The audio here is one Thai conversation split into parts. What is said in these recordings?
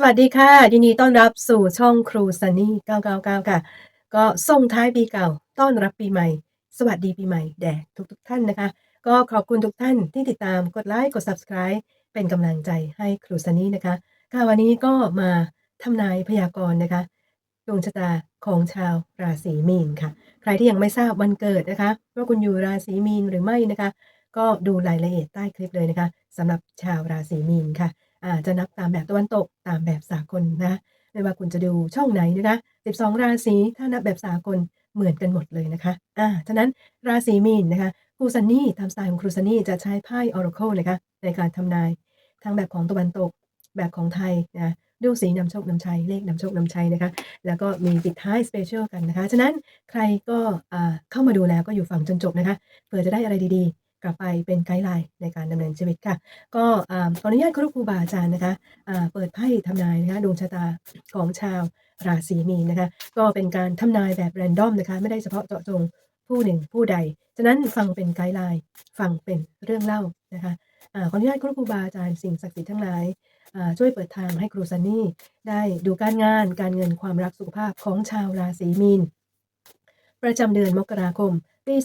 สวัสดีค่ะยินดีต้อนรับสู่ช่องครูซันนี่ 999 ค่ะ ก็ส่งท้ายปีเก่า ต้อนรับปีใหม่ สวัสดีปีใหม่แด่ทุกๆทท่านนะคะ ก็ขอบคุณทุกท่านที่ติดตามกดไลค์กด Subscribe เป็นกำลังใจให้ครูซันนี่นะคะ ค่ะวันนี้ก็มาทำนายพยากรณ์นะคะดวงชะตาของชาวราศีมีนค่ะ ใครที่ยังไม่ทราบวันเกิดนะคะว่าคุณอยู่ราศีมีนหรือไม่นะคะ ก็ดูรายละเอียดใต้คลิปเลยนะคะสำหรับชาวราศีมีนค่ะ จะนับตามแบบตะวันตกตามแบบสากลนะ ไม่ว่าคุณจะดูช่องไหนนะคะ 12 ราศีถ้านับแบบสากลเหมือนกันหมดเลยนะคะอ่าฉะนั้นราศีมีนนะคะครูซันนี่ตามสไตล์ของครูซันนี่จะใช้ไพ่ Oracle นะคะในการทำนายทั้งแบบของตะวันตกแบบของไทยนะดูสีนำโชคนำชัยเลขนำโชคนำชัยนะคะ แล้วก็มีปิดท้ายสเปเชียลกันนะคะ ฉะนั้นใครก็เข้ามาดูแล้วก็อยู่ฝั่งจนจบนะคะเผื่อจะได้อะไรดีๆ กลับไปเป็นไกด์ไลน์ในการดำเนินชีวิตค่ะ ก็ขออนุญาตครูครูบาอาจารย์นะคะเปิดไพ่ทำนายนะคะดวงชะตาของชาวราศีมีนนะคะ ก็เป็นการทำนายแบบแรนดอมนะคะ ไม่ได้เฉพาะเจาะจงผู้หนึ่งผู้ใด ฉะนั้นฟังเป็นไกด์ไลน์ฟังเป็นเรื่องเล่านะคะขออนุญาตครูครูบาอาจารย์สิ่งศักดิ์สิทธิ์ทั้งหลายช่วยเปิดทางให้ครูซันนี่ได้ดูการงานการเงินความรักสุขภาพของชาวราศีมีน ประจำเดือนมกราคม ปี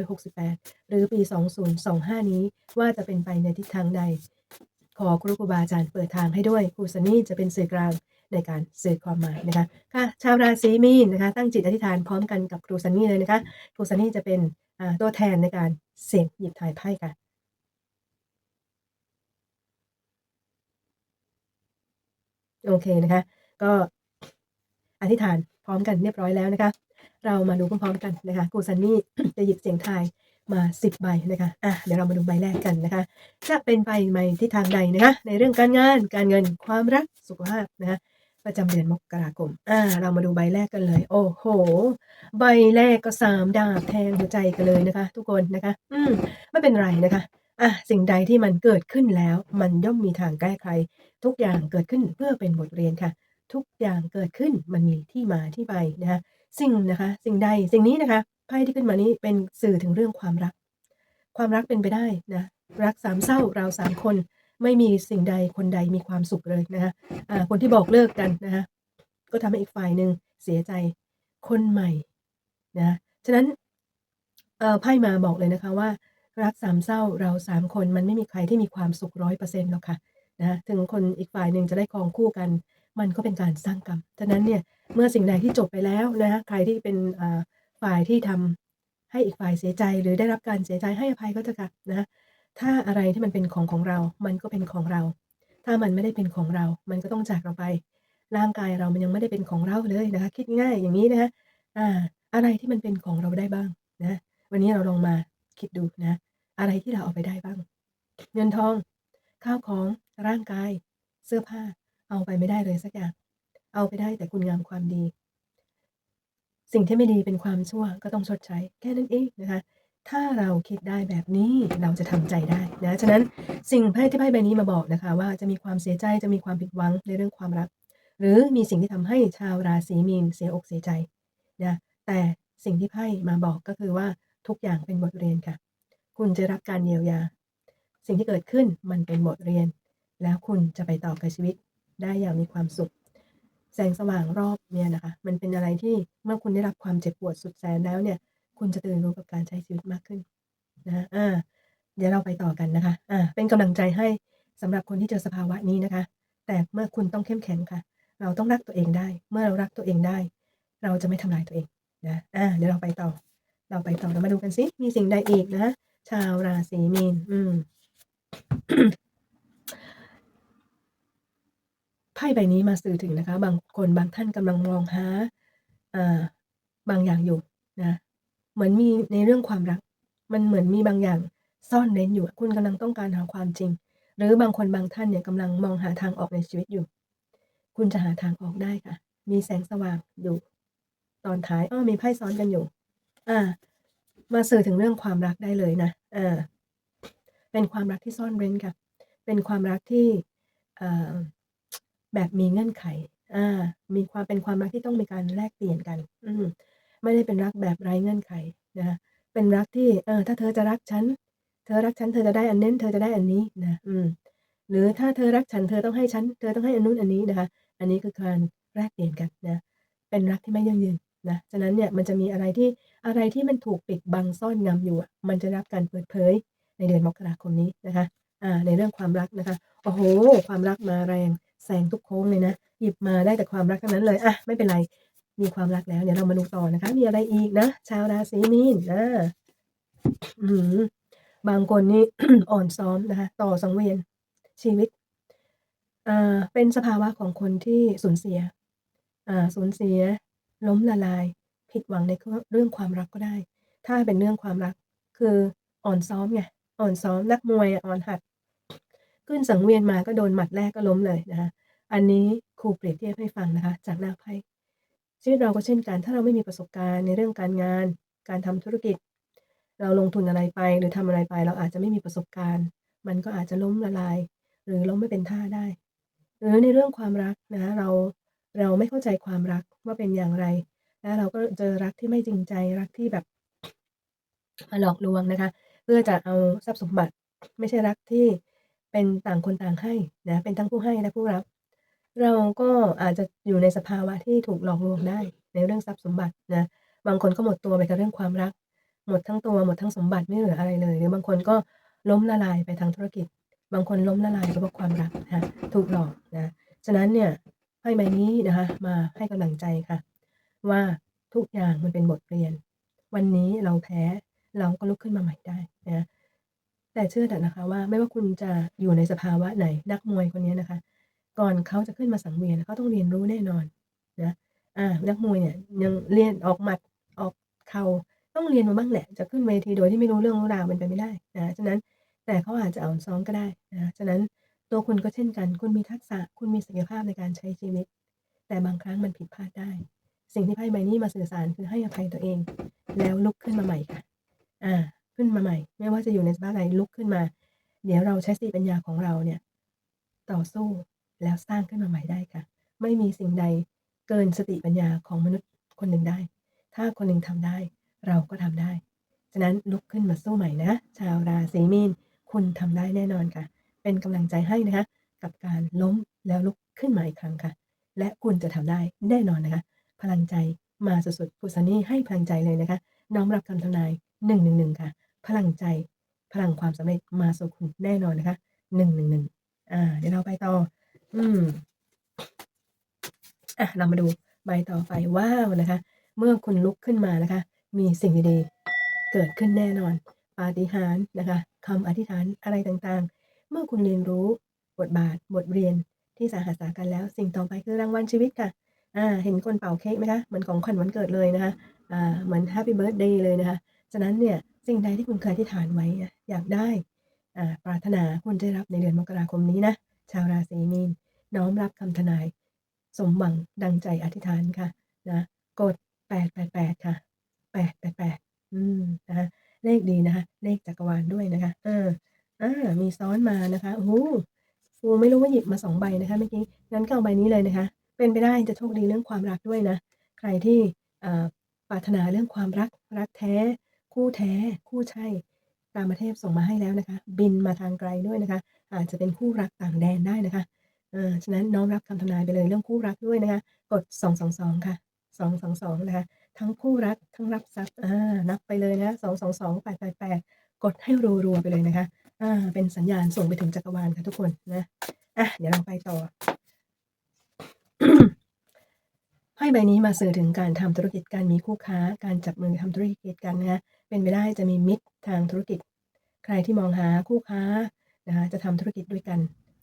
2568 หรือปี 2025 นี้ว่าจะเป็นไปในทิศทางใด ขอครูครูบาอาจารย์เปิดทางให้ด้วยครูซันนี่จะเป็นสื่อกลางในการสื่อความหมายนะคะค่ะชาวราศีมีนนะคะตั้งจิตอธิษฐานพร้อมกันกับครูซันนี่เลยนะคะครูซันนี่จะเป็นตัวแทนในการเสี่ยงหยิบถ่ายไพ่ค่ะโอเคนะคะ ก็อธิษฐานพร้อมกันเรียบร้อยแล้วนะคะ เรามาดูพร้อมๆกันนะคะครูซันนี่จะหยิบเสียงทายมาสิบใบนะคะอะเดี๋ยวเรามาดูใบแรกกันนะคะ จะเป็นใบใหม่ที่ทางใดนะคะ ในเรื่องการงานการเงินความรักสุขภาพนะคะประจำเดือนมกราคม อ่า เรามาดูใบแรกกันเลย โอ้โห ใบแรกก็สามดาบแทงหัวใจกันเลยนะคะ ทุกคนนะคะ อืม ไม่เป็นไรนะคะ อะ สิ่งใดที่มันเกิดขึ้นแล้ว มันย่อมมีทางแก้ไข ทุกอย่างเกิดขึ้นเพื่อเป็นบทเรียนค่ะ ทุกอย่างเกิดขึ้นมันมีที่มาที่ไปนะคะ สิ่งนะคะ สิ่งใดสิ่งนี้นะคะไพ่ที่ขึ้นมานี้เป็นสื่อถึงเรื่องความรัก ความรักเป็นไปได้นะรักสามเศร้าเราสามคน ไม่มีสิ่งใดคนใดมีความสุขเลยนะคะอ่าคนที่บอกเลิกกันนะคะก็ทำให้อีกฝ่ายหนึ่งเสียใจคนใหม่นะฉะนั้นไพ่มาบอกเลยนะคะว่า รักสามเศร้าเราสามคนมันไม่มีใครที่มีความสุขร้อยเปอร์เซ็นต์หรอกค่ะนะถึงคนอีกฝ่ายหนึ่งจะได้ครองคู่กัน มันก็เป็นการสร้างกรรมฉะนั้นเนี่ยเมื่อสิ่งใดที่จบไปแล้วนะใครที่เป็นฝ่ายที่ทำให้อีกฝ่ายเสียใจ หรือได้รับการเสียใจให้อภัยก็จะค่ะนะถ้าอะไรที่มันเป็นของของเรา มันก็เป็นของเรา ถ้ามันไม่ได้เป็นของเรา มันก็ต้องจากเราไป ร่างกายเรามันยังไม่ได้เป็นของเราเลยนะคะ คิดง่ายอย่างนี้นะอ่าอะไรที่มันเป็นของเราได้บ้างนะ วันนี้เราลองมาคิดดูนะ อะไรที่เราเอาไปได้บ้าง เงินทอง ข้าวของร่างกาย เสื้อผ้า เอาไปไม่ได้เลยสักอย่าง เอาไปได้แต่คุณงามความดี สิ่งที่ไม่ดีเป็นความชั่วก็ต้องชดใช้ แค่นั้นเองนะคะ ถ้าเราคิดได้แบบนี้เราจะทำใจได้นะ ฉะนั้นสิ่งไพ่ที่ไพ่ใบนี้มาบอกนะคะ ว่าจะมีความเสียใจจะมีความผิดหวังในเรื่องความรัก หรือมีสิ่งที่ทำให้ชาวราศีมีนเสียอกเสียใจนะแต่สิ่งที่ไพ่มาบอกก็คือว่าทุกอย่างเป็นบทเรียนค่ะ คุณจะรับการเยียวยา สิ่งที่เกิดขึ้นมันเป็นบทเรียน แล้วคุณจะไปต่อกับชีวิต ได้อย่างมีความสุข แสงสว่างรอบเนี่ยนะคะ มันเป็นอะไรที่เมื่อคุณได้รับความเจ็บปวดสุดแสนแล้วเนี่ย คุณจะตื่นรู้กับการใช้ชีวิตมากขึ้นนะอ่า เดี๋ยวเราไปต่อกันนะคะ อ่า เป็นกำลังใจให้สำหรับคนที่เจอสภาวะนี้นะคะ แต่เมื่อคุณต้องเข้มแข็งค่ะ เราต้องรักตัวเองได้ เมื่อเรารักตัวเองได้ เราจะไม่ทำลายตัวเองนะ อ่า เดี๋ยวเราไปต่อ เราไปต่อเรามาดูกันสิมีสิ่งใดอีกนะ ชาวราศีมีน อืม ไพ่ใบนี้มาสื่อถึงนะคะ บางคนบางท่านกำลังมองหาอ่าบางอย่างอยู่นะเหมือนมีในเรื่องความรัก มันเหมือนมีบางอย่างซ่อนเร้นอยู่ คุณกำลังต้องการหาความจริง หรือบางคนบางท่านเนี่ยกำลังมองหาทางออกในชีวิตอยู่ คุณจะหาทางออกได้ค่ะ มีแสงสว่างอยู่ ตอนท้ายอ้อมีไพ่ซ้อนกันอยู่ อ่า มาสื่อถึงเรื่องความรักได้เลยนะอ่าเป็นความรักที่ซ่อนเร้นค่ะ เป็นความรักที่อ่า แบบมีเงื่อนไข อ่า มีความเป็นความรักที่ต้องมีการแลกเปลี่ยนกัน อืมไม่ได้เป็นรักแบบไร้เงื่อนไขนะเป็นรักที่ เออ ถ้าเธอจะรักฉัน เธอรักฉัน เธอจะได้อันน้น เธอจะได้อันนี้นะ อืม หรือถ้าเธอรักฉัน เธอต้องให้ฉัน เธอต้องให้อันนู้นอันนี้นะคะ อันนี้คือการแลกเปลี่ยนกันนะ เป็นรักที่ไม่ยั่งยืนนะ ฉะนั้นเนี่ย มันจะมีอะไรที่ อะไรที่มันถูกปิดบังซ่อนงำอยู่ มันจะรับการเปิดเผยในเดือนมกราคมนี้นะคะ อ่า ในเรื่องความรักนะคะ โอ้โฮความรักมาแรง แซงทุกโค้งเลยนะ หยิบมาได้แต่ความรักทั้งนั้นเลยอะไม่เป็นไร มีความรักแล้ว เดี๋ยวเรามาดูต่อนะคะ มีอะไรอีกนะ ชาวราศีมีนอาบางคนนี่อ่อนซ้อมนะคะ ต่อสังเวียนชีวิตอ่าเป็นสภาวะของคนที่สูญเสียอ่าสูญเสีย ล้มละลาย ผิดหวังในเรื่องความรักก็ได้ ถ้าเป็นเรื่องความรัก คืออ่อนซ้อมไงอ่อนซ้อมนักมวยอ่อนหัด ขึ้นสังเวียนมาก็โดนหมัดแรกก็ล้มเลยนะคะอันนี้ครูเปรียบเทียบให้ฟังนะคะ จากหน้าไพ่ชีวิตเราก็เช่นกันถ้าเราไม่มีประสบการณ์ในเรื่องการงาน การทำธุรกิจ เราลงทุนอะไรไปหรือทำอะไรไป เราอาจจะไม่มีประสบการณ์ มันก็อาจจะล้มละลาย หรือล้มไม่เป็นท่าได้ หรือในเรื่องความรักนะคะเราเราไม่เข้าใจความรักว่าเป็นอย่างไรแล้วเราก็เจอรักที่ไม่จริงใจรักที่แบบมาหลอกลวงนะคะ เพื่อจะเอาทรัพย์สมบัติไม่ใช่รักที่ เป็นต่างคนต่างให้นะเป็นทั้งผู้ให้และผู้รับ เราก็อาจจะอยู่ในสภาวะที่ถูกหลอกลวงได้ในเรื่องทรัพย์สมบัตินะบางคนก็หมดตัวไปกับเรื่องความรัก หมดทั้งตัวหมดทั้งสมบัติไม่เหลืออะไรเลย หรือบางคนก็ล้มละลายไปทางธุรกิจ บางคนล้มละลายเพราะความรักนะถูกหลอกนะฉะนั้นเนี่ยไพ่ใบนี้นะคะมาให้กำลังใจค่ะ ว่าทุกอย่างมันเป็นบทเรียน วันนี้เราแพ้เราก็ลุกขึ้นมาใหม่ได้นะ แต่เชื่อเถอะนะคะว่าไม่ว่าคุณจะอยู่ในสภาวะไหนนักมวยคนนี้นะคะ ก่อนเขาจะขึ้นมาสังเวียนเขาต้องเรียนรู้แน่นอนนะอานักมวยเนี่ยยังเรียนออกหมัดออกเข่าต้องเรียนมาบ้างแหละจะขึ้นเวทีโดยที่ไม่รู้เรื่องรู้ราวเป็นไปไม่ได้นะฉะนั้นแต่เขาอาจจะอ่อนซ้อมก็ได้นะฉะนั้นตัวคุณก็เช่นกัน คุณมีทักษะคุณมีศักยภาพในการใช้ชีวิต แต่บางครั้งมันผิดพลาดได้ สิ่งที่ไพ่ใบนี้มาสื่อสารคือให้อภัยตัวเอง แล้วลุกขึ้นมาใหม่ค่ะ อ่า ขึ้นมาใหม่ ไม่ว่าจะอยู่ในสภาพใดลุกขึ้นมา เดี๋ยวเราใช้สติปัญญาของเราเนี่ยต่อสู้แล้วสร้างขึ้นมาใหม่ได้ค่ะ ไม่มีสิ่งใดเกินสติปัญญาของมนุษย์คนหนึ่งได้ ถ้าคนหนึ่งทำได้ เราก็ทำได้ ฉะนั้นลุกขึ้นมาสู้ใหม่นะ ชาวราศีมีน คุณทำได้แน่นอนค่ะ เป็นกำลังใจให้นะคะ กับการล้มแล้วลุกขึ้นมาอีกครั้งค่ะ และคุณจะทำได้แน่นอนนะคะ พลังใจมาสุดๆคุซันนี่ให้พลังใจเลยนะคะ น้อมรับคำทำนาย111ค่ะ พลังใจ พลังความสำเร็จมาสู่คุณแน่นอนนะคะ111อาเดี๋ยวเราไปต่อ อืมอะเรามาดูใบต่อไปว้าว!นะคะ เมื่อคุณลุกขึ้นมานะคะ มีสิ่งดีๆเกิดขึ้นแน่นอน ปาฏิหาริย์นะคะคำอธิษฐานอะไรต่างๆ เมื่อคุณเรียนรู้บทบาทบทเรียนที่สาหัสสากันแล้ว สิ่งต่อไปคือรางวัลชีวิตค่ะอ่าเห็นคนเป่าเค้กไหมคะเหมือนของขวัญวันเกิดเลยนะคะอ่าเหมือนแฮปปีเบิร์ทเดย์เลยนะคะ ฉะนั้นเนี่ย สิ่งใดที่คุณเคยอธิษฐานไว้อยากได้ปรารถนาคุณจะได้รับในเดือนมกราคมนี้นะ ชาวราศีมีน น้อมรับคำทนาย สมหวังดังใจอธิษฐานค่ะนะกด 888 ค่ะ 888 อืมนะคะเลขดีนะคะ เลขจักรวาลด้วยนะคะ เอออ่ามีซ้อนมานะคะโอ้ฟูไม่รู้ว่าหยิบมา2ใบนะคะเมื่อกี้งั้นก็เอาใบนี้เลยนะคะ เป็นไปได้จะโชคดีเรื่องความรักด้วยนะ ใครที่ปรารถนาเรื่องความรักรักแท้ คู่แท้คู่ใช่กามเทพส่งมาให้แล้วนะคะ บินมาทางไกลด้วยนะคะ อาจจะเป็นคู่รักต่างแดนได้นะคะเออฉะนั้นน้อมรับคำทำนายไปเลยเรื่องคู่รักด้วยนะคะ กด 222 ค่ะ 222 นะคะ ทั้งคู่รักทั้งรับทรัพย์อ่านับไปเลยนะ222 888 กดให้รัวๆไปเลยนะคะอ่าเป็นสัญญาณส่งไปถึงจักรวาลค่ะทุกคนนะอะเดี๋ยวเราไปต่อไพ่ใบนี้มาสื่อถึงการทำธุรกิจการมีคู่ค้า การจับมือทำธุรกิจกันนะคะ เป็นไปได้จะมีมิตรทางธุรกิจ ใครที่มองหาคู่ค้านะคะจะทำธุรกิจด้วยกัน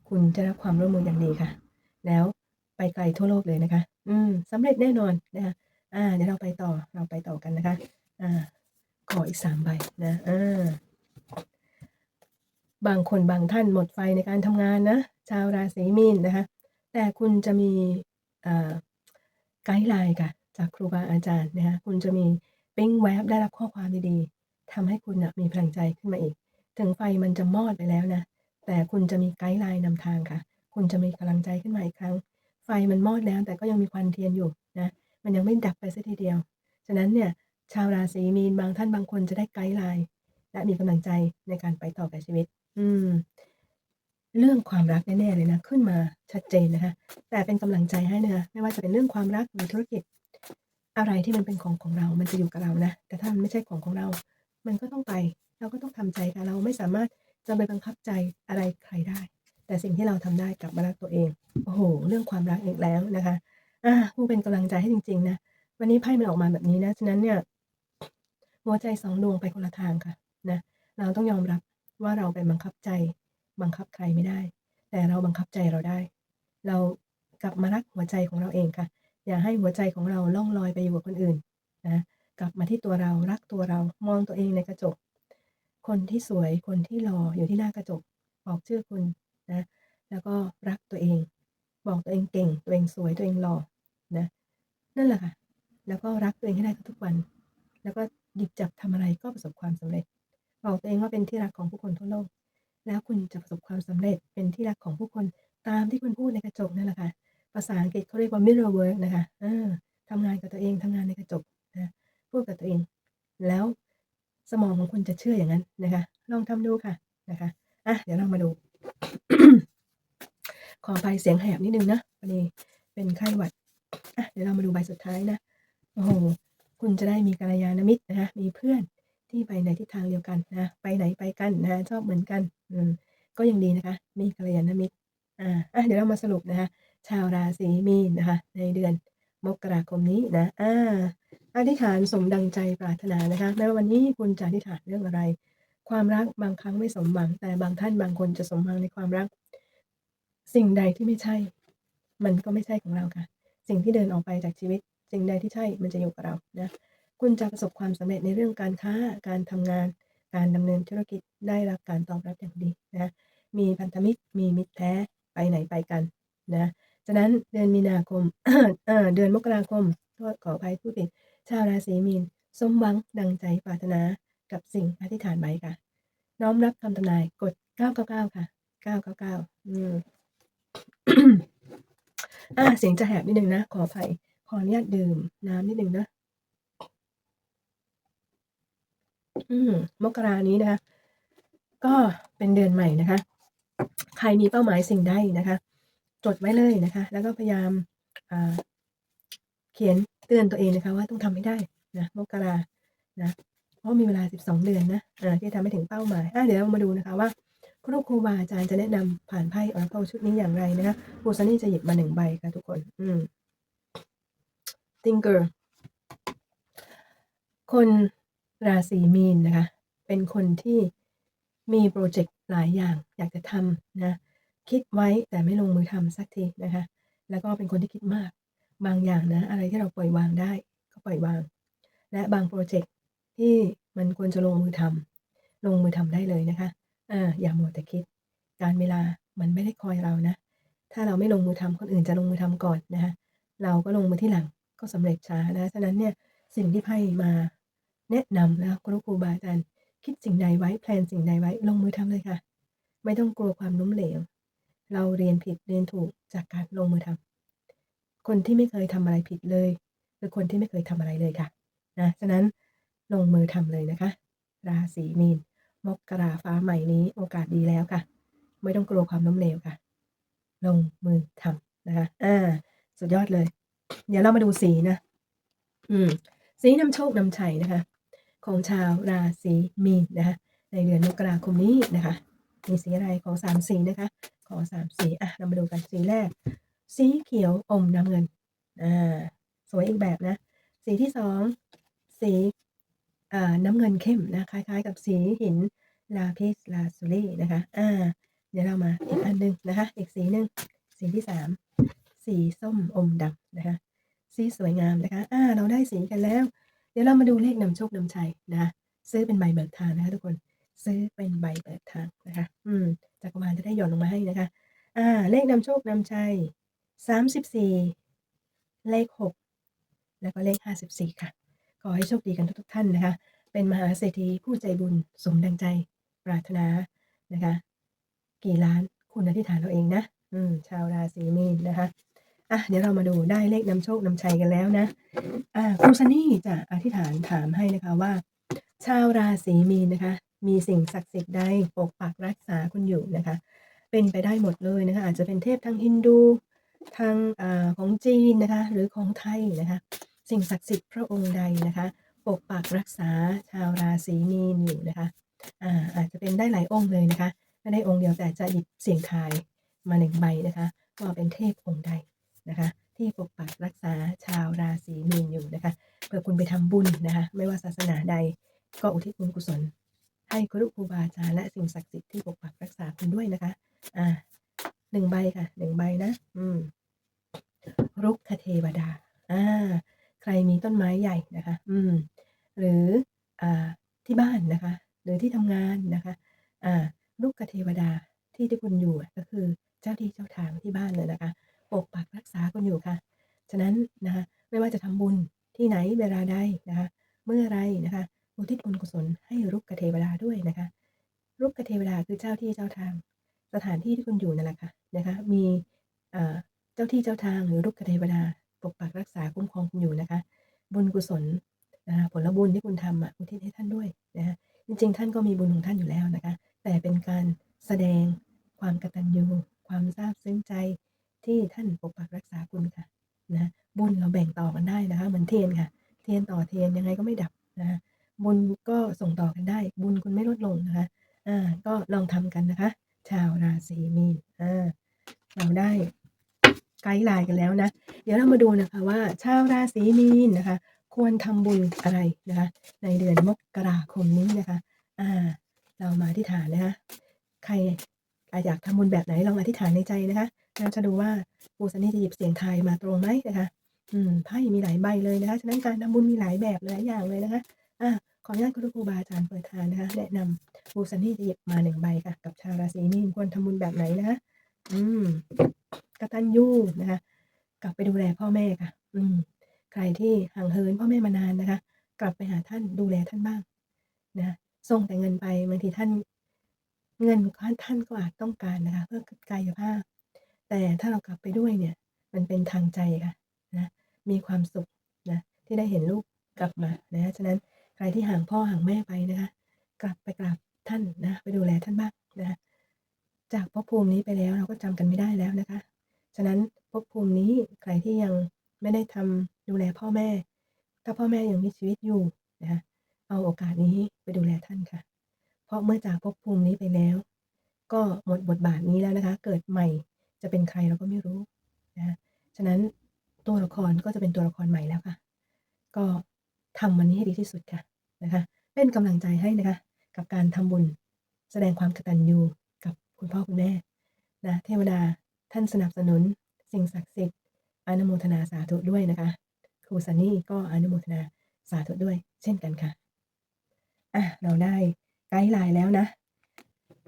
คุณจะรับความร่วมมืออย่างดีค่ะ แล้วไปไกลทั่วโลกเลยนะคะ อืมสำเร็จแน่นอนนะคะอ่าเดี๋ยวเราไปต่อเราไปต่อกันนะคะ อ่า ขออีก3ใบนะอ่าบางคนบางท่านหมดไฟในการทำงานนะชาวราศีมีนนะคะ แต่คุณจะมีอ่าไกด์ไลน์ค่ะจากครูบาอาจารย์นะคะคุณจะมี ปิ๊งแวบได้รับข้อความดีๆทำให้คุณนะมีพลังใจขึ้นมาอีก ถึงไฟมันจะมอดไปแล้วนะ แต่คุณจะมีไกด์ไลน์นำทางค่ะ คุณจะมีกำลังใจขึ้นมาอีกครั้ง ไฟมันมอดแล้ว แต่ก็ยังมีควันเทียนอยู่นะ มันยังไม่ดับไปสียทีเดียว ฉะนั้นเนี่ย ชาวราศีมีนบางท่านบางคนจะได้ไกด์ไลน์และมีกำลังใจในการไปต่อกับชีวิต อืม เรื่องความรักแน่ๆเลยนะ ขึ้นมาชัดเจนนะคะ แต่เป็นกำลังใจให้นะคะ ไม่ว่าจะเป็นเรื่องความรักหรือธุรกิจ อะไรที่มันเป็นของของเรา มันจะอยู่กับเรานะ แต่ถ้ามันไม่ใช่ของของเรา มันก็ต้องไป เราก็ต้องทำใจค่ะ เราไม่สามารถจะไปบังคับใจอะไรใครได้ แต่สิ่งที่เราทำได้กลับมารักตัวเอง โอ้โห เรื่องความรักอีกแล้วนะคะ อ่าผู้เป็นกำลังใจให้จริง ๆ นะ วันนี้ไพ่มันออกมาแบบนี้นะ ฉะนั้นเนี่ย หัวใจสองดวงไปคนละทางค่ะ นะ เราต้องยอมรับว่าเราไปบังคับใจ บังคับใครไม่ได้ แต่เราบังคับใจเราได้ เรากลับมารักหัวใจของเราเองค่ะ อย่าให้หัวใจของเราล่องลอยไปอยู่กับคนอื่นนะกลับมาที่ตัวเรารักตัวเรามองตัวเองในกระจก คนที่สวยคนที่หล่ออยู่ที่หน้ากระจก บอกชื่อคุณนะแล้วก็รักตัวเอง บอกตัวเองเก่ง ตัวเองสวยตัวเองหล่อนะนั่นแหละค่ะแล้วก็รักตัวเองให้ได้ทุกวัน แล้วก็หยิบจับทำอะไรก็ประสบความสำเร็จ บอกตัวเองว่าเป็นที่รักของผู้คนทั่วโลก แล้วคุณจะประสบความสำเร็จเป็นที่รักของผู้คนตามที่คุณพูดในกระจกนั่นแหละค่ะ ภาษาอังกฤษเขาเรียกว่า mirror work นะคะทำงานกับตัวเองทำงานในกระจกนะพูดกับตัวเอง แล้วสมองของคุณจะเชื่ออย่างนั้นนะคะ ลองทำดูค่ะนะคะอะเดี๋ยวเรามาดู ขออภัยเสียงแหบนิดนึงนะพอดีเป็นไข้หวัดอะเดี๋ยวเรามาดูใบสุดท้ายนะโอ้โหคุณจะได้มีกัลยาณมิตรนะคะมีเพื่อนที่ไปในทิศทางเดียวกันนะไปไหนไปกันนะชอบเหมือนกัน อืมก็ยังดีนะคะ มีกัลยาณมิตรอ่าอะเดี๋ยวเรามาสรุปนะคะ ชาวราศีมีนนะคะ ในเดือนมกราคมนี้นะอ่าอธิษฐานสมดังใจปรารถนานะคะแม้ว่าวันนี้คุณจะอธิษฐานเรื่องอะไร ความรักบางครั้งไม่สมหวัง แต่บางท่านบางคนจะสมหวังในความรัก สิ่งใดที่ไม่ใช่ มันก็ไม่ใช่ของเราค่ะ สิ่งที่เดินออกไปจากชีวิต สิ่งใดที่ใช่มันจะอยู่กับเรานะคุณจะประสบความสำเร็จในเรื่องการค้าการทำงาน การดำเนินธุรกิจได้รับการตอบรับอย่างดีนะมีพันธมิตรมีมิตรแท้ไปไหนไปกันนะ ฉะนั้นเดือนมีนาคมเดือนมกราคมโทษขออภัยพูดผิด ชาวราศีมีน สมหวังดังใจปรารถนากับสิ่งอธิษฐานไว้ค่ะ น้อมรับคำทำนายกด 999 ค่ะ 999 อืมอ่าเสียงจะแหบนิดนึงนะ ขออภัย ขออนุญาตดื่มน้ำนิดนึงนะ อืมมกรานี้นะคะ ก็เป็นเดือนใหม่นะคะ ใครมีเป้าหมายสิ่งใดนะคะ จดไว้เลยนะคะ แล้วก็พยายามเขียนเตือนตัวเองนะคะ ว่าต้องทำให้ได้นะมกรานะเพราะมีเวลา 12 เดือนนะที่จะทำให้ถึงเป้าหมายอาเดี๋ยวเรามาดูนะคะว่าครูครูบาอาจารย์จะแนะนำผ่านไพ่ Oracle ชุดนี้อย่างไรนะคะครูซันนี่จะหยิบมา1ใบค่ะทุกคน อืม Thinker คนราศีมีนนะคะ เป็นคนที่มีพรเจกต์หลายอย่างอยากจะทำนะ คิดไว้แต่ไม่ลงมือทำสักทีนะคะ แล้วก็เป็นคนที่คิดมาก บางอย่างนะ อะไรที่เราปล่อยวางได้ก็ปล่อยวาง และบางพรเจกต์ที่มันควรจะลงมือทำลงมือทำได้เลยนะคะอาอย่ามัวแต่คิด การเวลามันไม่ได้คอยเรานะ ถ้าเราไม่ลงมือทำคนอื่นจะลงมือทำก่อนนะคะเราก็ลงมือที่หลังก็สำเร็จช้านะฉะนั้นเนี่ยสิ่งที่ไพ่มาแนะนำนะคะครูครูบาอาจารย์คิดสิ่งใดไว้แพลนสิ่งใดไว้ลงมือทำเลยค่ะ ไม่ต้องกลัวความล้มเหลว เราเรียนผิดเรียนถูกจากการลงมือทำคนที่ไม่เคยทำอะไรผิดเลยคือคนที่ไม่เคยทำอะไรเลยค่ะนะฉะนั้นลงมือทำเลยนะคะ ราศีมีนมกราฟ้าใหม่นี้โอกาสดีแล้วค่ะ ไม่ต้องกลัวความล้มเหลวค่ะ ลงมือทำนะคะอ่าสุดยอดเลย เดี๋ยวเรามาดูสีนะ อืม สีนำโชคนำชัยนะคะ ของชาวราศีมีนนะคะในเดือนมกราคมนี้นะคะ มีสีอะไรขอ3สีนะคะ ขอ3สีอะเรามาดูกันสีแรก สีเขียวอมน้ำเงินอ่าสวยอีกแบบนะ สีที่2สีอ่าน้ำเงินเข้มนะคล้าย ๆ กับสีหิน Lapis Lazuli นะคะอ่าเดี๋ยวเรามาอีกอันหนึ่งนะคะ อีกสีหนึ่งสีที่3สีส้มอมดำนะคะ สีสวยงามนะคะ อ่า เราได้สีกันแล้ว เดี๋ยวเรามาดูเลขนำโชคนำชัยนะคะซื้อเป็นใบเบิกทางนะคะทุกคน ซื้อเป็นใบเบิกทางนะคะ อืมจักรวาลจะได้หย่อนลงมาให้นะคะ อ่า เลขนำโชคนำชัย34เลข6แล้วก็เลข54ค่ะ ขอให้โชคดีกันทุกๆท่านนะคะ เป็นมหาเศรษฐีผู้ใจบุญสมดังใจปรารถนานะคะ กี่ล้านคุณอธิษฐานเอาเองนะ อืม ชาวราศีมีนนะคะอะเดี๋ยวเรามาดูได้เลขนำโชคนำชัยกันแล้วนะอ่าครูซันนี่จะอธิษฐานถามให้นะคะว่า ชาวราศีมีนนะคะ มีสิ่งศักดิ์สิทธิ์ใดปกปักรักษาคุณอยู่นะคะ เป็นไปได้หมดเลยนะคะ อาจจะเป็นเทพทางฮินดูทางอของจีนนะคะ หรือของไทยนะคะ สิ่งศักดิ์สิทธิ์พระองค์ใดนะคะ ปกปักรักษาชาวราศีมีนอยู่นะคะอาอาจจะเป็นได้หลายองค์เลยนะคะไม่ได้องค์เดียวแต่จะหยิบเสียงทายมาหนึ่งใบนะคะว่าเป็นเทพองค์ใดนะคะ ที่ปกปักรักษาชาวราศีมีนอยู่นะคะเพื่อคุณไปทำบุญนะคะ ไม่ว่าศาสนาใดก็อุทิศบุญกุศล ให้ครูครูบาอาจารย์และสิ่งศักดิ์สิทธิ์ที่ปกปักรักษาคุณด้วยนะคะ อ่าหนึ่งใบค่ะหนึ่งใบนะ อืมรุกขเทวดา อ่า ใครมีต้นไม้ใหญ่นะคะ อืม หรือ อ่า ที่บ้านนะคะ หรือที่ทำงานนะคะ อ่ารุกขเทวดาที่ที่คุณอยู่ก็คือเจ้าที่เจ้าทางที่บ้านเลยนะคะ ปกปักรักษาคุณอยู่ค่ะ ฉะนั้นนะคะ ไม่ว่าจะทำบุญที่ไหนเวลาใดนะคะ เมื่อไรนะคะ อุทิศบุญกุศลให้รุกขเทวดาด้วยนะคะรุกขเทวดาคือเจ้าที่เจ้าทาง สถานที่ที่คุณอยู่นั่นแหละค่ะนะคะ มีเจ้าที่เจ้าทางหรือรุกขเทวดาปกปักรักษาคุ้มครองคุณอยู่นะคะ บุญกุศลนะคะผลบุญที่คุณทำอะอุทิศให้ท่านด้วยนะคะจริงๆ ท่านก็มีบุญของท่านอยู่แล้วนะคะ แต่เป็นการแสดงความกตัญญูความซาบซึ้งใจที่ท่านปกปักรักษาคุณค่ะนะบุญเราแบ่งต่อกันได้นะคะ เหมือนเทียนค่ะ เทียนต่อเทียนยังไงก็ไม่ดับนะะ บุญก็ส่งต่อกันได้ บุญคุณไม่ลดลงนะคะอ่าก็ลองทำกันนะคะ ชาวราศีมีนอ่าเราได้ไกด์ไลน์กันแล้วนะ เดี๋ยวเรามาดูนะคะว่า ชาวราศีมีนนะคะ ควรทำบุญอะไรนะคะ ในเดือนมกราคมนี้นะคะอ่าเรามาอธิษฐานนะคะใครอยากทำบุญแบบไหนลองอธิษฐานในใจนะคะเราจะดูว่าปูสันนี่จะหยิบเสียงไทยมาตรงไหมนะคะ อืมไพ่มีหลายใบเลยนะคะ ฉะนั้นการทำบุญมีหลายแบบหลายอย่างเลยนะคะ อ่าขออนุญาตคุณครูบาอาจารย์เปิดทานนะคะแนะนำปูสันนี่จะหยิบมาหนึ่งใบค่ะ กับชาวราศีมีนควรทำบุญแบบไหนนะอืมกระตัญญูนะคะ กลับไปดูแลพ่อแม่ค่ะ อืม ใครที่ห่างเหินพ่อแม่มานานนะคะ กลับไปหาท่านดูแลท่านบ้างนะส่งแต่เงินไปบางทีท่าน เงินท่านก็อาจต้องการนะคะ เพื่อกายภาพ แต่ถ้าเรากลับไปด้วยเนี่ย มันเป็นทางใจค่ะนะมีความสุขนะที่ได้เห็นลูกกลับมานะฉะนั้น รที่ห่างพ่อห่างแม่ไปนะคะกลับไปกราบท่านนะไปดูแลท่านบ้างนะจากภพภูมินี้ไปแล้วเราก็จำกันไม่ได้แล้วนะคะฉะนั้นภพภูมินี้ใครที่ยังไม่ได้ทำดูแลพ่อแม่ ถ้าพ่อแม่ยังมีชีวิตอยู่นะคะเอาโอกาสนี้ไปดูแลท่านค่ะ เพราะเมื่อจากภพภูมินี้ไปแล้ว ก็หมดบทบาทนี้แล้วนะคะ เกิดใหม่จะเป็นใครเราก็ไม่รู้นะฉะนั้นตัวละครก็จะเป็นตัวละครใหม่แล้วค่ะ ก็ทำมันนี้ให้ดีที่สุดค่ะ นะคะ เป็นกำลังใจให้นะคะ กับการทำบุญแสดงความกตัญญูกับคุณพ่อคุณแม่นะเทวดาท่านสนับสนุน สิ่งศักดิ์สิทธิ์อนุโมทนาสาธุด้วยนะคะ ครูซันนี่ก็อนุโมทนาสาธุด้วย เช่นกันค่ะอะเราได้ไกด์ไลน์แล้วนะ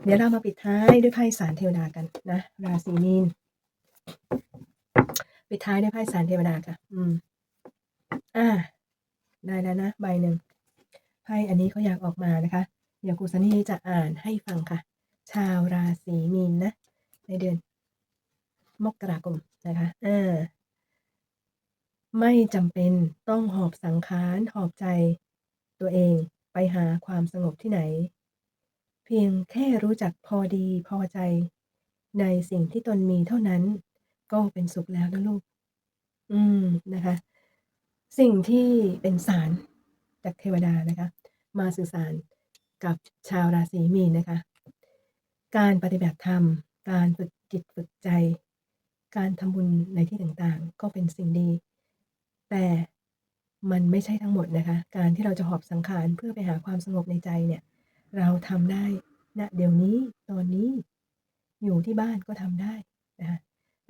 เดี๋ยวเรามาปิดท้ายด้วยไพ่สารเทวดากันนะ ราศีมีนปิดท้ายด้วยไพ่สารเทวดาค่ะ อืม อ่า ได้แล้วนะ ใบหนึ่ง ไพ่อันนี้เขาอยากออกมานะคะ เดี๋ยวครูซันนี่จะอ่านให้ฟังค่ะ ชาวราศีมีนนะ ในเดือน มกราคมนะคะอ่าไม่จำเป็นต้องหอบสังขารหอบใจ ตัวเองไปหาความสงบที่ไหน เพียงแค่รู้จักพอดีพอใจ ในสิ่งที่ตนมีเท่านั้น ก็เป็นสุขแล้วนะลูก อืมนะคะ สิ่งที่เป็นสาร จากเทวดานะคะ มาสื่อสารกับชาวราศีมีนนะคะ การปฏิบัติธรรม การฝึกจิตฝึกใจ การทำบุญในที่ต่างๆ ก็เป็นสิ่งดี แต่มันไม่ใช่ทั้งหมดนะคะ การที่เราจะหอบสังขารเพื่อไปหาความสงบในใจเนี่ย เราทำได้ณเดี๋ยวนี้ตอนนี้อยู่ที่บ้านก็ทำได้นะคะ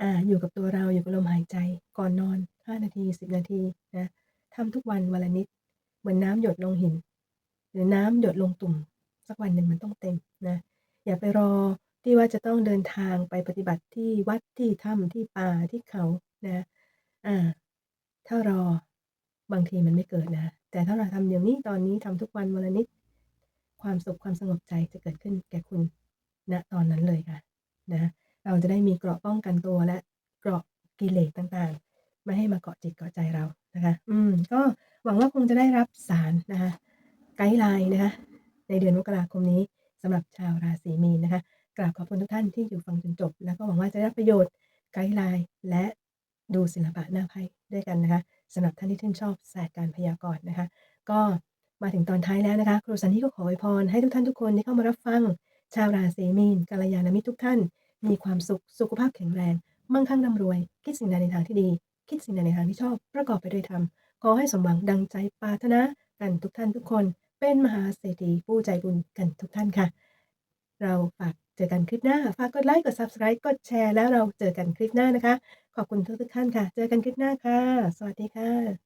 อ่าอยู่กับตัวเราอยู่กับลมหายใจก่อนนอน 5 นาที 10 นาทีนะทำทุกวันวันละนิด เหมือนน้ำหยดลงหิน หรือน้ำหยดลงตุ่ม สักวันหนึ่งมันต้องเต็มนะอย่าไปรอที่ว่าจะต้องเดินทางไปปฏิบัติที่วัดที่ถ้ำที่ป่าที่เขานะอ่าถ้ารอบางทีมันไม่เกิดนะ แต่ถ้าเราทำอย่างนี้ตอนนี้ทำทุกวันวันละนิด ความสุขความสงบใจจะเกิดขึ้นแก่คุณณตอนนั้นเลยค่ะนะเราจะได้มีเกราะป้องกันตัวและเกราะกิเลสต่างๆ ไม่ให้มาเกาะจิตเกาะใจเรา นะคะ อืม ก็หวังว่าคงจะได้รับสารนะคะ ไกด์ไลน์นะคะ ในเดือนมกราคมนี้สำหรับชาวราศีมีนนะคะ กราบขอบคุณทุกท่านที่อยู่ฟังจนจบ แล้วก็หวังว่าจะได้ประโยชน์ไกด์ไลน์และดูศิลปะหน้าไพ่ด้วยกันนะคะสำหรับท่านที่ชื่นชอบศาสตร์การพยากรณ์นะคะ ก็มาถึงตอนท้ายแล้วนะคะครูสันนี่ก็ขออวยพรให้ทุกท่านทุกคนที่เข้ามารับฟัง ชาวราศีมีนกัลยาณมิตรทุกท่าน มีความสุขสุขภาพแข็งแรง มั่งคั่งร่ำรวย คิดสิ่งใดในทางที่ดี คิดสิ่งใดในทางที่ชอบประกอบไปด้วยธรรมขอให้สมหวังดังใจปรารถนากันทุกท่านทุกคน เป็นมหาเศรษฐีผู้ใจบุญกันทุกท่านค่ะ เราฝากเจอกันคลิปหน้า ฝากกดไลค์กด subscribe กดแชร์แล้วเราเจอกันคลิปหน้านะคะ ขอบคุณทุกทุกท่านค่ะ เจอกันคลิปหน้าค่ะ สวัสดีค่ะ